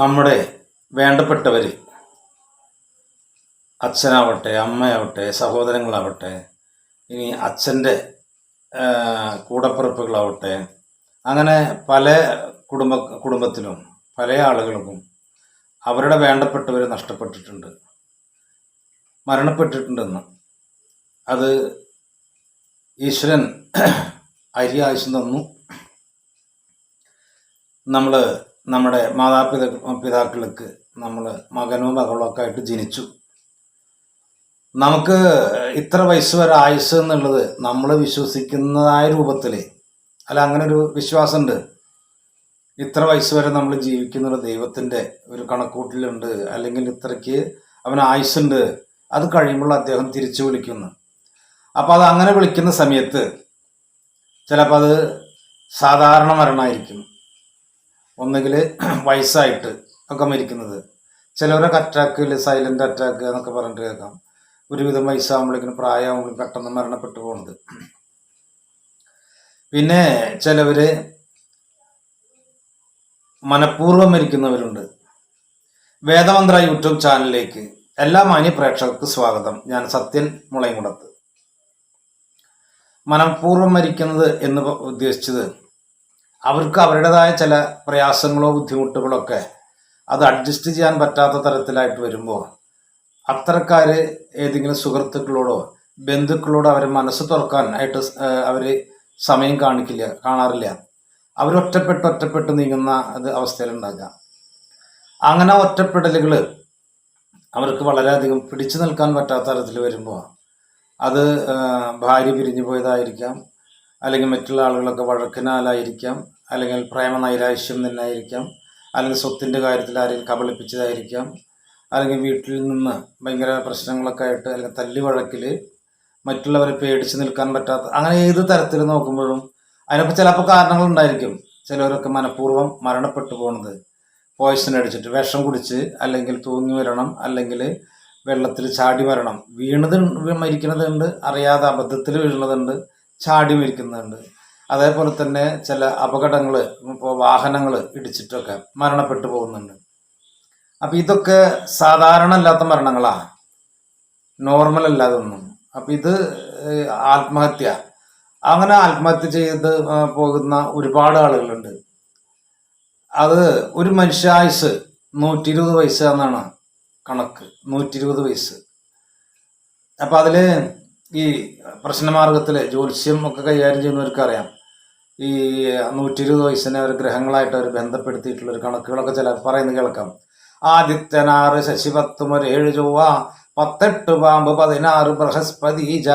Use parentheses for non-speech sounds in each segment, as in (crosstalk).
നമ്മുടെ വേണ്ടപ്പെട്ടവർ അച്ഛനാവട്ടെ അമ്മയാവട്ടെ സഹോദരങ്ങളാവട്ടെ ഇനി അച്ഛന്റെ കൂടപ്പിറപ്പുകളാവട്ടെ അങ്ങനെ പല കുടുംബ കുടുംബത്തിലും പല ആളുകൾക്കും അവരുടെ വേണ്ടപ്പെട്ടവർ നഷ്ടപ്പെട്ടിട്ടുണ്ട്. മരണപ്പെട്ടിട്ടുണ്ടെന്ന്. അത് ഈശ്വരൻ അരി ആവശ്യം തന്നു. നമ്മൾ നമ്മുടെ മാതാപിതാ പിതാക്കൾക്ക് നമ്മൾ മകനോ മകളോ ഒക്കെ ആയിട്ട് ജനിച്ചു. നമുക്ക് ഇത്ര വയസ്സ് വരെ ആയുസ് എന്നുള്ളത് നമ്മൾ വിശ്വസിക്കുന്നതായ രൂപത്തിൽ അല്ല അങ്ങനെ ഒരു വിശ്വാസമുണ്ട്. ഇത്ര വയസ്സ് വരെ നമ്മൾ ജീവിക്കുന്ന ദൈവത്തിന്റെ ഒരു കണക്കൂട്ടിലുണ്ട്. അല്ലെങ്കിൽ ഇത്രയ്ക്ക് അവന് ആയുസ്സുണ്ട്. അത് കഴിയുമ്പോൾ അദ്ദേഹം തിരിച്ചു വിളിക്കുന്നു. അപ്പോൾ അത് അങ്ങനെ വിളിക്കുന്ന സമയത്ത് ചിലപ്പോൾ അത് സാധാരണ മരണമായിരിക്കും. ഒന്നുകിൽ (clears throat) വയസ്സായിട്ട് ഒക്കെ മരിക്കുന്നത്. ചിലവരൊക്കെ അറ്റാക്ക് സൈലന്റ് അറ്റാക്ക് എന്നൊക്കെ പറഞ്ഞിട്ട് കേൾക്കാം. ഒരുവിധം വയസ്സാകുമ്പോഴേക്കും പ്രായമാകുമ്പോഴും പെട്ടെന്ന് മരണപ്പെട്ടു പോകുന്നത് പിന്നെ ചിലവർ മനഃപൂർവം മരിക്കുന്നവരുണ്ട്. വേദമന്ത്ര യൂട്യൂബ് ചാനലിലേക്ക് എല്ലാ മാന്യ പ്രേക്ഷകർക്ക് സ്വാഗതം. ഞാൻ സത്യൻ മുളയങ്കുടത്ത് മനഃപൂർവം മരിക്കുന്നത് എന്ന് ഉദ്ദേശിച്ചത് അവർക്ക് അവരുടേതായ ചില പ്രയാസങ്ങളോ ബുദ്ധിമുട്ടുകളോ ഒക്കെ അത് അഡ്ജസ്റ്റ് ചെയ്യാൻ പറ്റാത്ത തരത്തിലായിട്ട് വരുമ്പോൾ അത്തരക്കാർ ഏതെങ്കിലും സുഹൃത്തുക്കളോടോ ബന്ധുക്കളോടോ അവരെ മനസ്സ് തുറക്കാൻ ആയിട്ട് അവർ സമയം കാണിക്കില്ല കാണാറില്ല. അവർ ഒറ്റപ്പെട്ട് ഒറ്റപ്പെട്ട് നീങ്ങുന്ന അത് അവസ്ഥയിലുണ്ടാകുക. അങ്ങനെ ഒറ്റപ്പെടലുകൾ അവർക്ക് വളരെയധികം പിടിച്ചു നിൽക്കാൻ പറ്റാത്ത തരത്തിൽ വരുമ്പോൾ അത് ഭാര്യ പിരിഞ്ഞു പോയതായിരിക്കാം. അല്ലെങ്കിൽ മറ്റുള്ള ആളുകളൊക്കെ വഴക്കിനാലായിരിക്കാം അല്ലെങ്കിൽ പ്രേമ നൈരാശ്യം തന്നെയായിരിക്കാം അല്ലെങ്കിൽ സ്വത്തിന്റെ കാര്യത്തിൽ ആരെങ്കിലും കബളിപ്പിച്ചതായിരിക്കാം അല്ലെങ്കിൽ വീട്ടിൽ നിന്ന് ഭയങ്കര പ്രശ്നങ്ങളൊക്കെ ആയിട്ട് അല്ലെങ്കിൽ തല്ലി വഴക്കിൽ മറ്റുള്ളവരെ പേടിച്ച് നിൽക്കാൻ പറ്റാത്ത അങ്ങനെ ഏത് തരത്തിൽ നോക്കുമ്പോഴും അതിനൊക്കെ ചിലപ്പോൾ കാരണങ്ങളുണ്ടായിരിക്കും ചിലവരൊക്കെ മനഃപൂർവം മരണപ്പെട്ടു പോകുന്നത് പോയിസൺ അടിച്ചിട്ട് വിഷം കുടിച്ച് അല്ലെങ്കിൽ തൂങ്ങി വരണം അല്ലെങ്കിൽ വെള്ളത്തിൽ ചാടി വരണം വീണത് മരിക്കുന്നതുണ്ട് അറിയാതെ അബദ്ധത്തിൽ വീഴുന്നതുണ്ട്. ചാടി മരിക്കുന്നുണ്ട്. അതേപോലെ തന്നെ ചില അപകടങ്ങൾ ഇപ്പോൾ വാഹനങ്ങൾ ഇടിച്ചിട്ടൊക്കെ മരണപ്പെട്ടു പോകുന്നുണ്ട്. അപ്പം ഇതൊക്കെ സാധാരണ അല്ലാത്ത മരണങ്ങളാ. നോർമൽ അല്ലാതൊന്നും. അപ്പം ഇത് ആത്മഹത്യ. അങ്ങനെ ആത്മഹത്യ ചെയ്ത് പോകുന്ന ഒരുപാട് ആളുകളുണ്ട്. അത് ഒരു മനുഷ്യായുസ് നൂറ്റി ഇരുപത് വയസ്സ് കണക്ക്. നൂറ്റി ഇരുപത് വയസ്സ്. അപ്പം അതിൽ ഈ പ്രശ്നമാർഗത്തിൽ ജ്യോത്സ്യം ഒക്കെ കൈകാര്യം ചെയ്യുന്നവർക്ക് അറിയാം ഈ നൂറ്റി ഇരുപത് വയസ്സിനെ ഒരു ഗ്രഹങ്ങളായിട്ട് അവർ ബന്ധപ്പെടുത്തിയിട്ടുള്ള ഒരു കണക്കുകളൊക്കെ ചില പറയുന്നത് കേൾക്കാം. ആദിത്യനാറ് ശശിപത്തും ഒരു ഏഴ് ചൊവ്വ പത്തെട്ട് പാമ്പ് പതിനാറ് ബൃഹസ്പതി ജ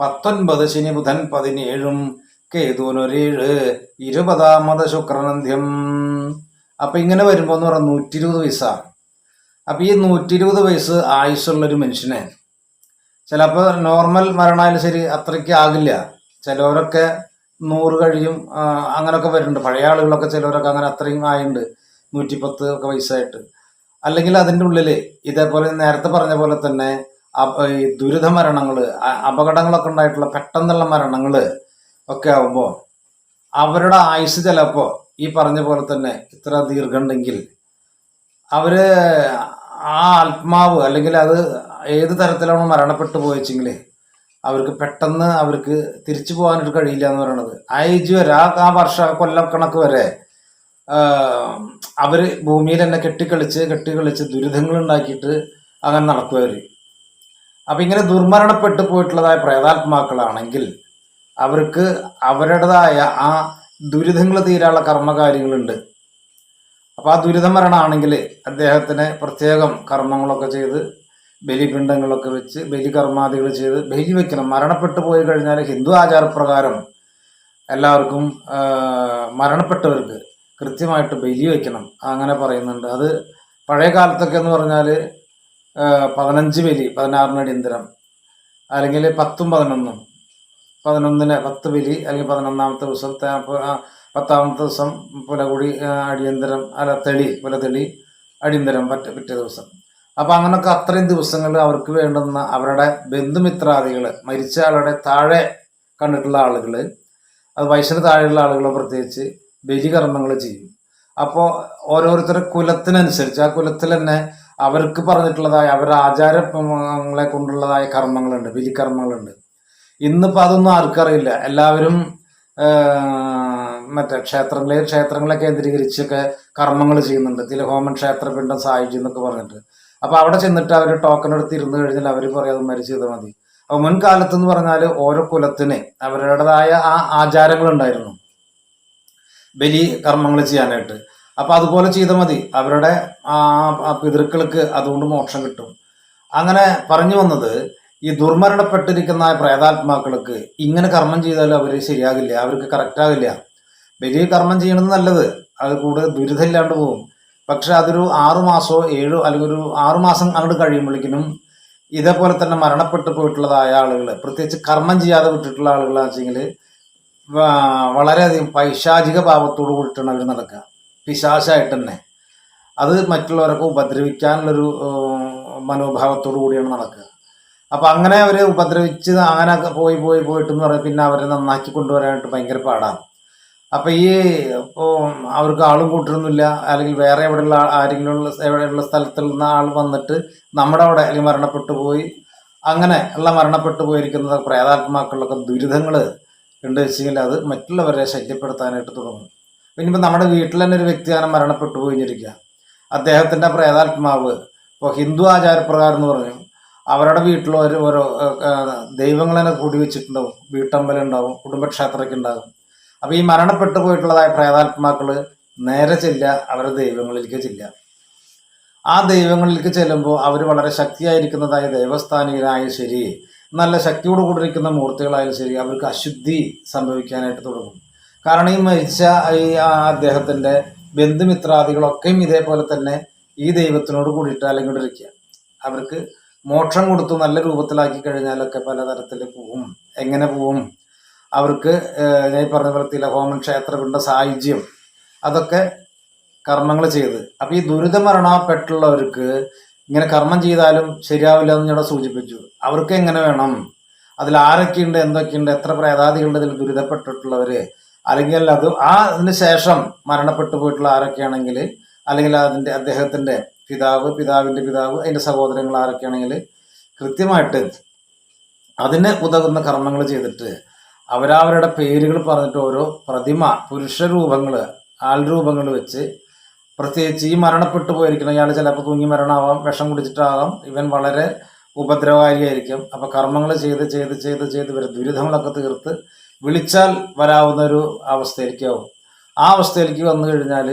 പത്തൊൻപത് ശനി ബുധൻ പതിനേഴും കേതുവിനൊരേഴ് ഇരുപതാമത് ശുക്രനന്ധ്യം അപ്പൊ ഇങ്ങനെ വരുമ്പോൾ എന്ന് പറഞ്ഞാൽ നൂറ്റി ഇരുപത് വയസ്സാണ് അപ്പൊ ഈ നൂറ്റി ഇരുപത് വയസ്സ് ആയുസ്സുള്ളൊരു മനുഷ്യനെ ചിലപ്പോൾ നോർമൽ മരണമായാലും ശരി അത്രയ്ക്ക് ആകില്ല. ചിലവരൊക്കെ നൂറ് കഴിയും അങ്ങനെയൊക്കെ വരുന്നുണ്ട്. പഴയ ആളുകളൊക്കെ ചിലവരൊക്കെ അങ്ങനെ അത്രയും ആയിട്ടുണ്ട് നൂറ്റിപ്പത്ത് ഒക്കെ വയസ്സായിട്ട്. അല്ലെങ്കിൽ അതിന്റെ ഉള്ളിൽ ഇതേപോലെ നേരത്തെ പറഞ്ഞ പോലെ തന്നെ ഈ ദുരിത മരണങ്ങൾ അപകടങ്ങളൊക്കെ ഉണ്ടായിട്ടുള്ള പെട്ടെന്നുള്ള മരണങ്ങൾ ഒക്കെ ആവുമ്പോൾ അവരുടെ ആയുസ് ചിലപ്പോൾ ഈ പറഞ്ഞ പോലെ തന്നെ ഇത്ര ദീർഘമുണ്ടെങ്കിൽ അവർ ആ ആത്മാവ് അല്ലെങ്കിൽ അത് ഏത് തരത്തിലാണ് മരണപ്പെട്ടു പോയെച്ചെങ്കിൽ അവർക്ക് പെട്ടെന്ന് അവർക്ക് തിരിച്ചു പോകാനായിട്ട് കഴിയില്ല എന്ന് പറയുന്നത് ആ ഏജ് വരെ ആ വർഷ കൊല്ലക്കണക്ക് വരെ അവർ ഭൂമിയിൽ തന്നെ കെട്ടിക്കളിച്ച് കെട്ടിക്കളിച്ച് ദുരിതങ്ങൾ ഉണ്ടാക്കിയിട്ട് അങ്ങനെ നടക്കുവർ അപ്പം ഇങ്ങനെ ദുർമരണപ്പെട്ടു പോയിട്ടുള്ളതായ പ്രേതാത്മാക്കളാണെങ്കിൽ അവർക്ക് അവരുടേതായ ആ ദുരിതങ്ങൾ തീരാനുള്ള കർമ്മകാര്യങ്ങളുണ്ട്. അപ്പോൾ ആ ദുരിതമരണമാണെങ്കിൽ അദ്ദേഹത്തിന് പ്രത്യേകം കർമ്മങ്ങളൊക്കെ ചെയ്ത് ബലിപിണ്ഡങ്ങളൊക്കെ വെച്ച് ബലികർമാദികൾ ചെയ്ത് ബലി വെക്കണം മരണപ്പെട്ടു പോയി കഴിഞ്ഞാൽ ഹിന്ദു ആചാരപ്രകാരം എല്ലാവർക്കും മരണപ്പെട്ടവർക്ക് കൃത്യമായിട്ട് ബലി വെക്കണം. അങ്ങനെ പറയുന്നുണ്ട്. അത് പഴയ കാലത്തൊക്കെ എന്ന് പറഞ്ഞാൽ പതിനഞ്ച് ബലി പതിനാറിന് അടിയന്തരം. അല്ലെങ്കിൽ പത്തും പതിനൊന്നും. പതിനൊന്നിന് പത്ത് ബലി അല്ലെങ്കിൽ പതിനൊന്നാമത്തെ ദിവസം പത്താമത്തെ ദിവസം പുലകുടി അടിയന്തരം അല്ല തെളി പുലതെളി അടിയന്തരം പറ്റ പിറ്റേ ദിവസം. അപ്പോൾ അങ്ങനൊക്കെ അത്രയും ദിവസങ്ങളിൽ അവർക്ക് വേണ്ടുന്ന അവരുടെ ബന്ധുമിത്രാദികൾ മരിച്ച ആളുടെ താഴെ കണ്ടിട്ടുള്ള ആളുകൾ അത് വയസ്സിന് താഴെയുള്ള ആളുകൾ പ്രത്യേകിച്ച് ബലികർമ്മങ്ങൾ ചെയ്യും. അപ്പോൾ ഓരോരുത്തരുടെ കുലത്തിനനുസരിച്ച് ആ കുലത്തിൽ തന്നെ അവർക്ക് പറഞ്ഞിട്ടുള്ളതായ അവരുടെ ആചാരങ്ങളെ കൊണ്ടുള്ളതായ കർമ്മങ്ങളുണ്ട് ബലികർമ്മങ്ങളുണ്ട്. ഇന്നിപ്പോൾ അതൊന്നും ആർക്കറിയില്ല എല്ലാവരും മറ്റേ ക്ഷേത്രങ്ങളെ ക്ഷേത്രങ്ങളെ കേന്ദ്രീകരിച്ചൊക്കെ കർമ്മങ്ങൾ ചെയ്യുന്നുണ്ട്. തിലഹോമൻ ക്ഷേത്രപിണ്ഡം സായുജ്യം എന്നൊക്കെ പറഞ്ഞിട്ട്. അപ്പോൾ അവിടെ ചെന്നിട്ട് അവർ ടോക്കൺ എടുത്ത് ഇരുന്ന് കഴിഞ്ഞാൽ അവർ പറയും അത് മരിച്ചു ചെയ്താൽ മതി. അപ്പോൾ മുൻകാലത്ത് എന്ന് പറഞ്ഞാൽ ഓരോ കുലത്തിന് അവരുടേതായ ആ ആചാരങ്ങൾ ഉണ്ടായിരുന്നു. ബലി കർമ്മങ്ങൾ ചെയ്യാനായിട്ട്. അപ്പോൾ അതുപോലെ ചെയ്താൽ മതി. അവരുടെ ആ ആ പിതൃക്കൾക്ക് അതുകൊണ്ട് മോക്ഷം കിട്ടും. അങ്ങനെ പറഞ്ഞു വന്നത് ഈ ദുർമരണപ്പെട്ടിരിക്കുന്ന പ്രേതാത്മാക്കൾക്ക് ഇങ്ങനെ കർമ്മം ചെയ്താലും അവർ ശരിയാകില്ല അവർക്ക് കറക്റ്റ് ആകില്ല. വലിയ കർമ്മം ചെയ്യണത് നല്ലത്. അത് കൂടുതൽ ദുരിതമില്ലാണ്ട് പോകും. പക്ഷെ അതൊരു ആറുമാസോ ഏഴോ അല്ലെങ്കിൽ ഒരു ആറുമാസം അങ്ങോട്ട് കഴിയുമ്പോഴേക്കിനും ഇതേപോലെ തന്നെ മരണപ്പെട്ടു പോയിട്ടുള്ളതായ ആളുകൾ പ്രത്യേകിച്ച് കർമ്മം ചെയ്യാതെ വിട്ടിട്ടുള്ള ആളുകളാണെന്ന് വെച്ചെങ്കിൽ വളരെയധികം പൈശാചിക ഭാവത്തോട് കൂടിയിട്ടാണ് അവർ നടക്കുക. പിശാശായിട്ട് തന്നെ. അത് മറ്റുള്ളവരൊക്കെ ഉപദ്രവിക്കാനുള്ളൊരു മനോഭാവത്തോടു കൂടിയാണ് നടക്കുക. അപ്പം അങ്ങനെ അവർ ഉപദ്രവിച്ച് അങ്ങനെ പോയി പോയി പോയിട്ടെന്ന് പറഞ്ഞാൽ പിന്നെ അവരെ നന്നാക്കി കൊണ്ടുവരാനായിട്ട് ഭയങ്കര പാടാണ്. അപ്പം ഈ ഇപ്പോൾ അവർക്ക് ആളും കൂട്ടൊന്നുമില്ല അല്ലെങ്കിൽ വേറെ എവിടെയുള്ള ആരെങ്കിലും ഉള്ള എവിടെയുള്ള സ്ഥലത്തിൽ നിന്ന് ആൾ വന്നിട്ട് നമ്മുടെ അവിടെ അല്ലെങ്കിൽ മരണപ്പെട്ടു പോയി. അങ്ങനെ ഉള്ള മരണപ്പെട്ടു പോയിരിക്കുന്ന പ്രേതാത്മാക്കളിലൊക്കെ ദുരിതങ്ങൾ ഉണ്ട് വെച്ചെങ്കിൽ അത് മറ്റുള്ളവരെ ശല്യപ്പെടുത്താനായിട്ട് തുടങ്ങും. ഇപ്പം നമ്മുടെ വീട്ടിൽ തന്നെ ഒരു വ്യക്തിയാണ് മരണപ്പെട്ടു പോയിരിക്കുക അദ്ദേഹത്തിന്റെ പ്രേതാത്മാവ് ഇപ്പോൾ ഹിന്ദു ആചാരപ്രകാരം എന്ന് പറഞ്ഞു അവരുടെ വീട്ടിൽ ഒരു ഓരോ ദൈവങ്ങളെ കൂടി വെച്ചിട്ടുണ്ടാവും. വീട്ടമ്പലം ഉണ്ടാവും കുടുംബക്ഷേത്രമൊക്കെ ഉണ്ടാകും. അപ്പോൾ ഈ മരണപ്പെട്ടു പോയിട്ടുള്ളതായ പ്രേതാത്മാക്കൾ നേരെ ചെല്ലുക അവരുടെ ദൈവങ്ങളിലേക്ക് ചെല്ലുക. ആ ദൈവങ്ങളിലേക്ക് ചെല്ലുമ്പോൾ അവർ വളരെ ശക്തിയായിരിക്കുന്നതായ ദൈവസ്ഥാനികരായാലും ശരി നല്ല ശക്തിയോട് കൂടിയിരിക്കുന്ന മൂർത്തികളായാലും ശരി അവർക്ക് അശുദ്ധി സംഭവിക്കാനായിട്ട് തുടങ്ങും. കാരണം ഈ മരിച്ച ഈ അദ്ദേഹത്തിന്റെ ബന്ധുമിത്രാദികളൊക്കെയും ഇതേപോലെ തന്നെ ഈ ദൈവത്തിനോട് കൂടിയിട്ട് അലങ്ങിട്ടിരിക്കുക അവർക്ക് മോക്ഷം കൊടുത്തു നല്ല രൂപത്തിലാക്കി കഴിഞ്ഞാലൊക്കെ പലതരത്തിൽ പോവും. എങ്ങനെ പോവും? അവർക്ക് ഞാൻ പറഞ്ഞ പോലെ തിലഹോമൻ ക്ഷേത്രപിണ്ട സായുജ്യം അതൊക്കെ കർമ്മങ്ങൾ ചെയ്ത്. അപ്പം ഈ ദുരിതമരണപ്പെട്ടുള്ളവർക്ക് ഇങ്ങനെ കർമ്മം ചെയ്താലും ശരിയാവില്ല എന്ന് ഞാൻ സൂചിപ്പിച്ചു. അവർക്ക് എങ്ങനെ വേണം? അതിൽ ആരൊക്കെയുണ്ട് എന്തൊക്കെയുണ്ട് എത്ര പ്രേതാദികളുണ്ട് ഇതിൽ ദുരിതപ്പെട്ടിട്ടുള്ളവര്? അല്ലെങ്കിൽ അത് ആ അതിന് ശേഷം മരണപ്പെട്ടു പോയിട്ടുള്ള ആരൊക്കെയാണെങ്കിൽ അല്ലെങ്കിൽ അതിന്റെ അദ്ദേഹത്തിന്റെ പിതാവ് പിതാവിന്റെ പിതാവ് അതിന്റെ സഹോദരങ്ങൾ ആരൊക്കെയാണെങ്കിൽ കൃത്യമായിട്ട് അതിന് ഉതകുന്ന കർമ്മങ്ങൾ ചെയ്തിട്ട് അവരവരുടെ പേരുകൾ പറഞ്ഞിട്ട് ഓരോ പ്രതിമ പുരുഷ രൂപങ്ങൾ ആൾ രൂപങ്ങൾ വെച്ച് പ്രത്യേകിച്ച് ഈ മരണപ്പെട്ടു പോയിരിക്കണം ഇയാൾ ചിലപ്പോൾ തൂങ്ങി മരണമാവാം വിഷം കുടിച്ചിട്ടാകാം ഇവൻ വളരെ ഉപദ്രവകാരിയായിരിക്കും അപ്പോൾ കർമ്മങ്ങൾ ചെയ്ത് ചെയ്ത് ചെയ്ത് ചെയ്ത് ഇവർ ദുരിതങ്ങളൊക്കെ തീർത്ത് വിളിച്ചാൽ വരാവുന്ന ഒരു അവസ്ഥയിലേക്കാവും ആ അവസ്ഥയിലേക്ക് വന്നു കഴിഞ്ഞാൽ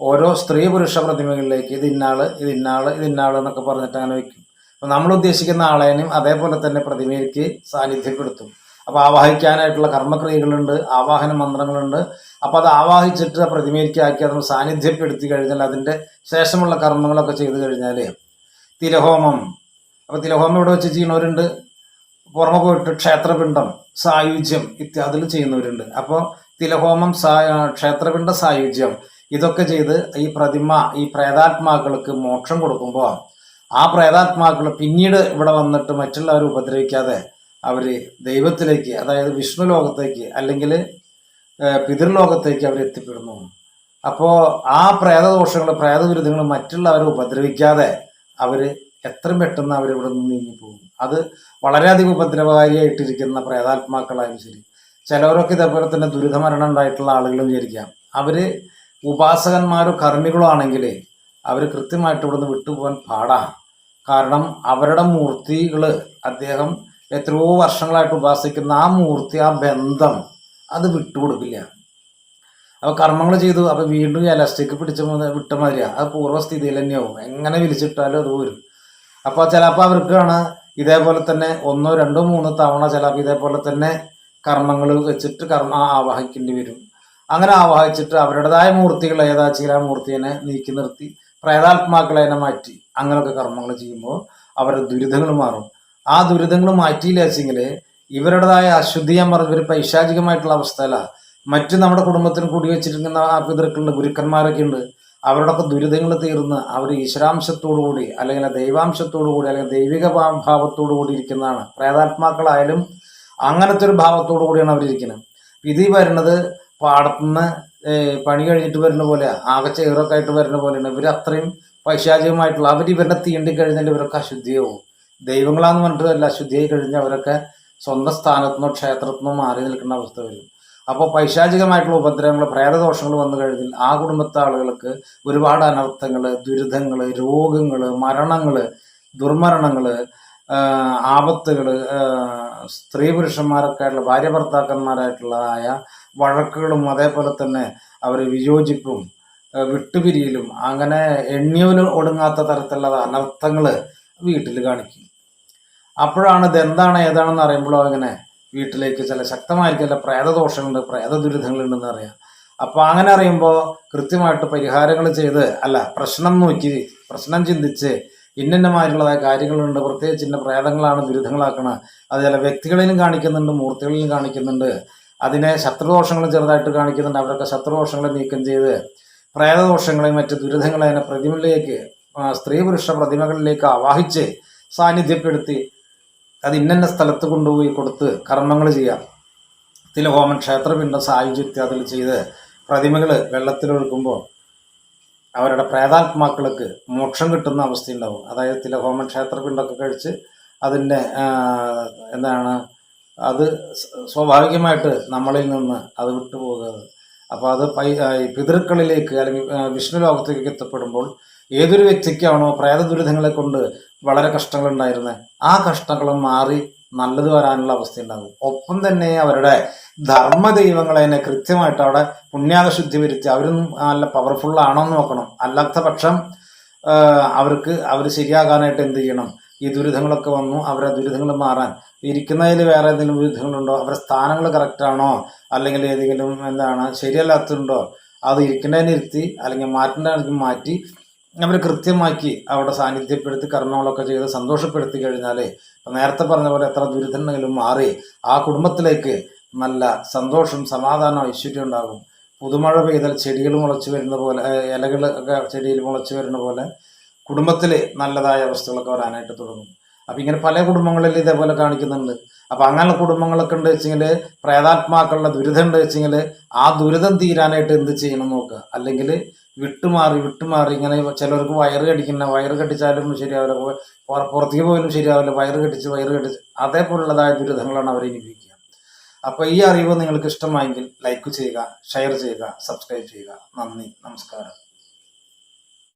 ഓരോ സ്ത്രീ പുരുഷ പ്രതിമകളിലേക്ക് ഇത് ഇന്നാൾ ഇത് ഇന്നാൾ ഇത് ഇന്നാൾ എന്നൊക്കെ പറഞ്ഞിട്ട് അങ്ങനെ വയ്ക്കും. അപ്പം നമ്മൾ ഉദ്ദേശിക്കുന്ന ആളേനും അതേപോലെ തന്നെ പ്രതിമയിലേക്ക് സാന്നിധ്യപ്പെടുത്തും. അപ്പോൾ ആവാഹിക്കാനായിട്ടുള്ള കർമ്മക്രിയകളുണ്ട് ആവാഹന മന്ത്രങ്ങളുണ്ട്. അപ്പോൾ അത് ആവാഹിച്ചിട്ട് ആ പ്രതിമയിലേക്ക് ആക്കി അത് സാന്നിധ്യപ്പെടുത്തി കഴിഞ്ഞാൽ അതിന്റെ ശേഷമുള്ള കർമ്മങ്ങളൊക്കെ ചെയ്തു കഴിഞ്ഞാൽ തിലഹോമം. അപ്പോൾ തിലഹോമം ഇവിടെ വെച്ച് ചെയ്യുന്നവരുണ്ട്. പുറമെ പോയിട്ട് ക്ഷേത്രപിണ്ഡം സായുജ്യം ഇത്യാദിൽ ചെയ്യുന്നവരുണ്ട്. അപ്പോൾ തിലഹോമം സായ ക്ഷേത്രപിണ്ഡ സായുജ്യം ഇതൊക്കെ ചെയ്ത് ഈ പ്രതിമ ഈ പ്രേതാത്മാക്കൾക്ക് മോക്ഷം കൊടുക്കുമ്പോൾ ആ പ്രേതാത്മാക്കൾ പിന്നീട് ഇവിടെ വന്നിട്ട് മറ്റുള്ളവരെ ഉപദ്രവിക്കാതെ അവർ ദൈവത്തിലേക്ക് അതായത് വിഷ്ണു ലോകത്തേക്ക് അല്ലെങ്കിൽ പിതൃലോകത്തേക്ക് അവർ എത്തിപ്പെടുന്നു. അപ്പോൾ ആ പ്രേതദോഷങ്ങൾ പ്രേതവിരുദ്ധങ്ങൾ മറ്റുള്ളവരെ ഉപദ്രവിക്കാതെ അവർ എത്രയും പെട്ടെന്ന് അവരിവിടെ നിന്ന് നീങ്ങിപ്പോകും. അത് വളരെയധികം ഉപദ്രവകാരിയായിട്ടിരിക്കുന്ന പ്രേതാത്മാക്കളായാലും ശരി. ചിലവരൊക്കെ ഇതേപോലെ തന്നെ ദുരിതമരണം ഉണ്ടായിട്ടുള്ള ആളുകൾ വിചാരിക്കാം. അവർ ഉപാസകന്മാരോ കർമ്മികളോ ആണെങ്കിൽ അവർ കൃത്യമായിട്ട് ഇവിടുന്ന് വിട്ടുപോകാൻ പാടാണ് കാരണം അവരുടെ മൂർത്തികൾ അദ്ദേഹം എത്രയോ വർഷങ്ങളായിട്ട് ഉപാസിക്കുന്ന ആ മൂർത്തി ആ ബന്ധം അത് വിട്ടുകൊടുക്കില്ല. അപ്പോൾ കർമ്മങ്ങൾ ചെയ്തു അപ്പോൾ വീണ്ടും എലാസ്റ്റിക് പിടിച്ച വിട്ട മാതിരിയാ അത് പൂർവസ്ഥിതിയിൽ തന്നെയാവും എങ്ങനെ വിളിച്ചിട്ടാലും അത് വരും അപ്പോൾ ചിലപ്പോൾ അവർക്കാണ് ഇതേപോലെ തന്നെ ഒന്നോ രണ്ടോ മൂന്നോ തവണ ചിലപ്പോൾ ഇതേപോലെ തന്നെ കർമ്മങ്ങൾ വെച്ചിട്ട് കർമ്മ ആവാഹിക്കേണ്ടി വരും. അങ്ങനെ ആവാഹിച്ചിട്ട് അവരുടേതായ മൂർത്തികൾ ഏതാ ചില മൂർത്തിനെ നീക്കി നിർത്തി പ്രേതാത്മാക്കളെ മാറ്റി അങ്ങനെയൊക്കെ കർമ്മങ്ങൾ ചെയ്യുമ്പോൾ അവരുടെ ദുരിതങ്ങൾ മാറും. ആ ദുരിതങ്ങൾ മാറ്റിയില്ല വെച്ചെങ്കിൽ ഇവരുടേതായ അശുദ്ധി ഞാൻ പറഞ്ഞ ഒരു പൈശാചികമായിട്ടുള്ള അവസ്ഥയല്ല. മറ്റ് നമ്മുടെ കുടുംബത്തിന് കൂടി വെച്ചിരിക്കുന്ന ആ പിതൃക്കളുണ്ട് ഗുരുക്കന്മാരൊക്കെ ഉണ്ട്. അവരുടെയൊക്കെ ദുരിതങ്ങൾ തീർന്ന് അവർ ഈശ്വരാംശത്തോടു കൂടി അല്ലെങ്കിൽ ദൈവാംശത്തോടു കൂടി അല്ലെങ്കിൽ ദൈവിക ഭാവത്തോടുകൂടി ഭാവത്തോടു കൂടി ഇരിക്കുന്നതാണ്. പ്രേതാത്മാക്കളായാലും അങ്ങനത്തെ ഒരു ഭാവത്തോടു കൂടിയാണ് അവരിരിക്കുന്നത് ഇത് ഈ വരുന്നത് പാടത്തുനിന്ന് പണി കഴിഞ്ഞിട്ട് വരുന്ന പോലെ ആകെ ചേറൊക്കെ ആയിട്ട് വരുന്ന പോലെയാണ്. ഇവർ അത്രയും പൈശാചികമായിട്ടുള്ള അവർ ഇവരുടെ തീണ്ടി കഴിഞ്ഞാൽ ഇവരൊക്കെ അശുദ്ധിയാവും. ദൈവങ്ങളാന്ന് പറഞ്ഞിട്ടല്ല അശുദ്ധിയായി കഴിഞ്ഞാൽ അവരൊക്കെ സ്വന്തം സ്ഥാനത്തുനിന്നോ ക്ഷേത്രത്തിനോ മാറി നിൽക്കുന്ന അവസ്ഥ വരും. അപ്പോൾ പൈശാചികമായിട്ടുള്ള ഉപദ്രവങ്ങൾ പ്രേതദോഷങ്ങൾ വന്നു കഴിഞ്ഞാൽ ആ കുടുംബത്തെ ആളുകൾക്ക് ഒരുപാട് അനർത്ഥങ്ങൾ ദുരിതങ്ങൾ രോഗങ്ങൾ മരണങ്ങൾ ദുർമരണങ്ങൾ ആപത്തുകൾ സ്ത്രീ പുരുഷന്മാരൊക്കെയായിട്ടുള്ള ഭാര്യ ഭർത്താക്കന്മാരായിട്ടുള്ളതായ വഴക്കുകളും അതേപോലെ തന്നെ അവർ വിയോജിപ്പും വിട്ടുപിരിയലും അങ്ങനെ എണ്ണിയോലും ഒടുങ്ങാത്ത തരത്തിലുള്ള അനർത്ഥങ്ങൾ വീട്ടിൽ കാണിക്കും. അപ്പോഴാണ് ഇതെന്താണ് ഏതാണെന്ന് അറിയുമ്പോഴോ അങ്ങനെ വീട്ടിലേക്ക് ചില ശക്തമായിരിക്കും ചില പ്രേതദോഷങ്ങളുണ്ട് പ്രേത ദുരിതങ്ങളുണ്ടെന്ന് അറിയാം. അപ്പോൾ അങ്ങനെ അറിയുമ്പോൾ കൃത്യമായിട്ട് പരിഹാരങ്ങൾ ചെയ്ത് അല്ല പ്രശ്നം നോക്കി പ്രശ്നം ചിന്തിച്ച് ഇന്നമായിട്ടുള്ളതായ കാര്യങ്ങളുണ്ട് പ്രത്യേകിച്ച് ഇന്ന പ്രേതങ്ങളാണ് ദുരിതങ്ങളാക്കണത് അത് ചില വ്യക്തികളിലും കാണിക്കുന്നുണ്ട് മൂർത്തികളിലും കാണിക്കുന്നുണ്ട്. അതിനെ ശത്രുദോഷങ്ങൾ ചെറുതായിട്ട് കാണിക്കുന്നുണ്ട് അവരൊക്കെ ശത്രുദോഷങ്ങളെ നീക്കം ചെയ്ത് പ്രേതദോഷങ്ങളെയും മറ്റ് ദുരിതങ്ങളെ അതിനെ പ്രതിമകളിലേക്ക് ആ, സ്ത്രീ പുരുഷ പ്രതിമകളിലേക്ക് ആവാഹിച്ച് സാന്നിധ്യപ്പെടുത്തി അത് ഇന്ന സ്ഥലത്ത് കൊണ്ടുപോയി കൊടുത്ത് കർമ്മങ്ങൾ ചെയ്യാം. തിലഹോമൻ ക്ഷേത്രപിണ്ട സായുജ്യത്തെ അതിൽ ചെയ്ത് പ്രതിമകൾ വെള്ളത്തിലൊഴുക്കുമ്പോൾ അവരുടെ പ്രേതാത്മാക്കൾക്ക് മോക്ഷം കിട്ടുന്ന അവസ്ഥയുണ്ടാവും. അതായത് തിലഹോമൻ ക്ഷേത്രപിണ്ടൊക്കെ കഴിച്ച് അതിന്റെ എന്താണ് അത് സ്വാഭാവികമായിട്ട് നമ്മളിൽ നിന്ന് അത് വിട്ടുപോകുന്നത് അപ്പോൾ അത് പൈ പിതൃക്കളിലേക്ക് അല്ലെങ്കിൽ വിഷ്ണു ലോകത്തേക്ക് എത്തപ്പെടുമ്പോൾ ഏതൊരു വ്യക്തിക്കാണോ പ്രേത ദുരിതങ്ങളെ കൊണ്ട് വളരെ കഷ്ടങ്ങൾ ഉണ്ടായിരുന്നത് ആ കഷ്ടങ്ങളും മാറി നല്ലത് വരാനുള്ള അവസ്ഥ ഉണ്ടാകും ഒപ്പം തന്നെ അവരുടെ ധർമ്മ ദൈവങ്ങളെ തന്നെ കൃത്യമായിട്ട് അവിടെ പുണ്യാകശുദ്ധി വരുത്തി അവരും നല്ല പവർഫുൾ ആണോ എന്ന് നോക്കണം. അല്ലാത്ത പക്ഷം അവർക്ക് അവർ ശരിയാകാനായിട്ട് എന്ത് ചെയ്യണം? ഈ ദുരിതങ്ങളൊക്കെ വന്നു അവരെ ദുരിതങ്ങൾ മാറാൻ. ഇരിക്കുന്നതിൽ വേറെ എന്തെങ്കിലും ദുരിതങ്ങളുണ്ടോ? അവരുടെ സ്ഥാനങ്ങൾ കറക്റ്റാണോ അല്ലെങ്കിൽ ഏതെങ്കിലും എന്താണ് ശരിയല്ലാത്തതുണ്ടോ? അത് ഇരിക്കേണ്ടതിനിരുത്തി അല്ലെങ്കിൽ മാറ്റേണ്ടതിന് മാറ്റി അവർ കൃത്യമാക്കി അവിടെ സാന്നിധ്യപ്പെടുത്തി കർമ്മങ്ങളൊക്കെ ചെയ്ത് സന്തോഷപ്പെടുത്തി കഴിഞ്ഞാൽ നേരത്തെ പറഞ്ഞ പോലെ എത്ര ദുരിതങ്ങളിലും മാറി ആ കുടുംബത്തിലേക്ക് നല്ല സന്തോഷം സമാധാനം ഐശ്വര്യം ഉണ്ടാകും. പുതുമഴ പെയ്താൽ ചെടികൾ മുളച്ചു വരുന്ന പോലെ ഇലകൾ ഒക്കെ ചെടിയിൽ മുളച്ച് വരുന്ന പോലെ കുടുംബത്തിൽ നല്ലതായ അവസ്ഥകളൊക്കെ വരാനായിട്ട് തുടങ്ങും. അപ്പം ഇങ്ങനെ പല കുടുംബങ്ങളിൽ ഇതേപോലെ കാണിക്കുന്നുണ്ട്. അപ്പം അങ്ങനെ കുടുംബങ്ങളൊക്കെ ഉണ്ട് വെച്ചെങ്കിൽ പ്രേതാത്മാക്കളുടെ ദുരിതം ഉണ്ട് വെച്ചെങ്കിൽ ആ ദുരിതം തീരാനായിട്ട് എന്ത് ചെയ്യണം നോക്കുക. അല്ലെങ്കിൽ വിട്ടുമാറി വിട്ടുമാറി ഇങ്ങനെ ചിലർക്ക് വയറ് കടിക്കുന്ന വയറ് കടിച്ചാലും ശരിയാവില്ല പുറ- പുറത്തേക്ക് പോയാലും ശരിയാവില്ല വയറ് കടിച്ച് വയറ് കടിച്ച് അതേപോലുള്ളതായ ദുരിതങ്ങളാണ് അവരെ അനുഭവിക്കുക. അപ്പോൾ ഈ അറിവ് നിങ്ങൾക്ക് ഇഷ്ടമായെങ്കിൽ ലൈക്ക് ചെയ്യുക ഷെയർ ചെയ്യുക സബ്സ്ക്രൈബ് ചെയ്യുക. നന്ദി നമസ്കാരം.